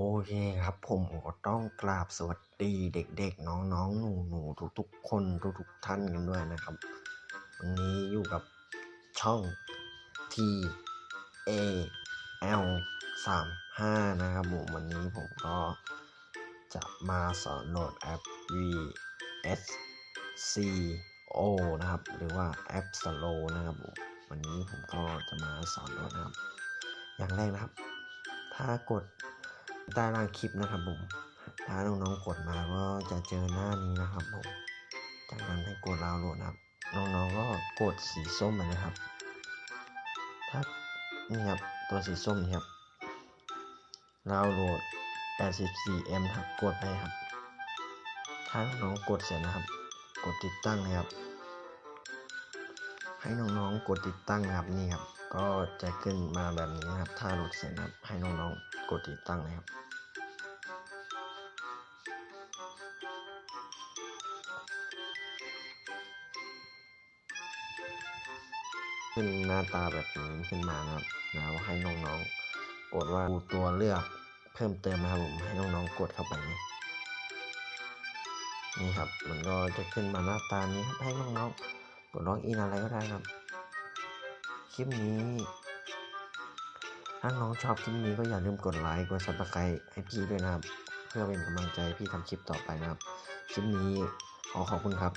โอเคครับผมก็ต้องกราบสวัสดีเด็กๆ น้องๆ หนูๆ ทุกๆ คนทุกๆ ท่านกันด้วยนะครับ วันนี้อยู่กับช่อง T A L 3 5นะครับผมวันนี้ผมก็จะมาสอนโหลดแอป V S C O นะครับ หรือว่าแอป Slow นะครับผมวันนี้ผมก็จะมาสอนโหลดนะครับ อย่างแรกนะครับ ถ้ากด ใต้ล่างคลิปนะครับผมถ้าน้องๆกดมาก็จะเจอหน้านี้นะครับผมจากนั้นให้กดดาวน์โหลดนะครับ น้องๆก็กดสีส้มนะครับ ถ้านี่ครับตัวสีส้มนี่ครับดาวน์โหลด 84M ครับกดไปครับ ถ้าน้องๆกดเสร็จนะครับ กดติดตั้งนะครับ ให้น้องๆกดติดตั้งนะครับนี่ครับ ก็จะขึ้นมาแบบนี้นะครับ ถ้าโหลดเสร็จนะครับ ให้น้องๆกดติดตั้งนะครับขึ้นหน้าตาแบบนี้ขึ้นมานะครับแล้วให้น้องๆกดว่าดูตัวเลือกเพิ่มเติมนะครับผมให้น้องๆกดเข้าไปนะนี่ครับ มันก็จะขึ้นมาหน้าตานี้ครับให้น้องๆ กดล็อกอินอะไรก็ได้ครับ คลิปนี้ ถ้าน้องชอบคลิปนี้ก็อย่าลืมกดไลค์กดซับสไครต์ให้พี่ด้วยนะครับ เพื่อเป็นกำลังใจพี่ทำคลิปต่อไปนะครับ คลิปนี้ขอขอบคุณครับ